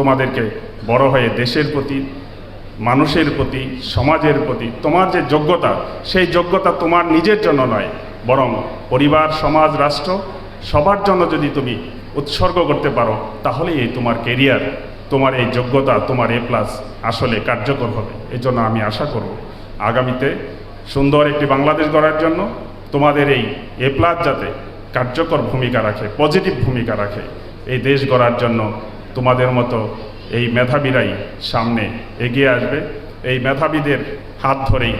তোমাদেরকে বড় হয়ে দেশের প্রতি, মানুষের প্রতি, সমাজের প্রতি, তোমার যে যোগ্যতা, সেই যোগ্যতা তোমার নিজের জন্য নয়, বরং পরিবার, সমাজ, রাষ্ট্র, সবার জন্য যদি তুমি উৎসর্গ করতে পারো, তাহলেই এই তোমার কেরিয়ার তোমার এই যোগ্যতা, তোমার এ প্লাস আসলে কার্যকর হবে। এই জন্য আমি আশা করব, আগামীতে সুন্দর একটি বাংলাদেশ গড়ার জন্য তোমাদের এই এ প্লাস যাতে কার্যকর ভূমিকা রাখে পজিটিভ ভূমিকা রাখে, এই দেশ গড়ার জন্য তোমাদের মতো এই মেধাবীরাই সামনে এগিয়ে আসবে। এই মেধাবীদের হাত ধরেই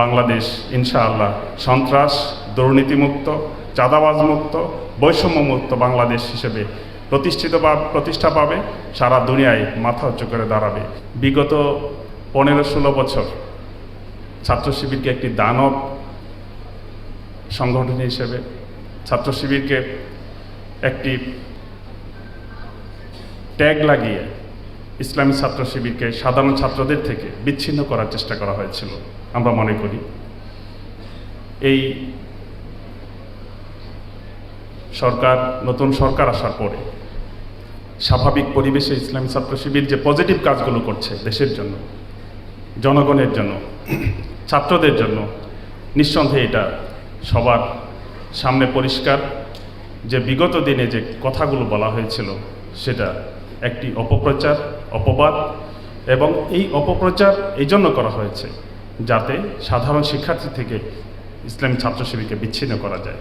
বাংলাদেশ ইনশাআল্লাহ সন্ত্রাস, দুর্নীতিমুক্ত চাঁদাবাজ মুক্ত বৈষম্যমুক্ত বাংলাদেশ হিসেবে প্রতিষ্ঠিত বা প্রতিষ্ঠা পাবে, সারা দুনিয়ায় মাথা উঁচু করে দাঁড়াবে। বিগত পনেরো ষোলো বছর ছাত্র শিবিরকে একটি দানব সংগঠন হিসেবে, ছাত্র শিবিরকে একটি ট্যাগ লাগিয়ে ইসলামী ছাত্র শিবিরকে সাধারণ ছাত্রদের থেকে বিচ্ছিন্ন করার চেষ্টা করা হয়েছিল, আমরা মনে করি। এই সরকার, নতুন সরকার আসার পরে স্বাভাবিক পরিবেশে ইসলামী ছাত্র শিবির যে পজিটিভ কাজগুলো করছে দেশের জন্য, জনগণের জন্য, ছাত্রদের জন্য, নিঃসন্দেহে এটা সবার সামনে পরিষ্কার। যে বিগত দিনে যে কথাগুলো বলা হয়েছিল, সেটা একটি অপপ্রচার, অপবাদ এবং এই অপপ্রচার এই জন্য করা হয়েছে যাতে সাধারণ শিক্ষার্থী থেকে ইসলামী ছাত্র শিবিরকে বিচ্ছিন্ন করা যায়।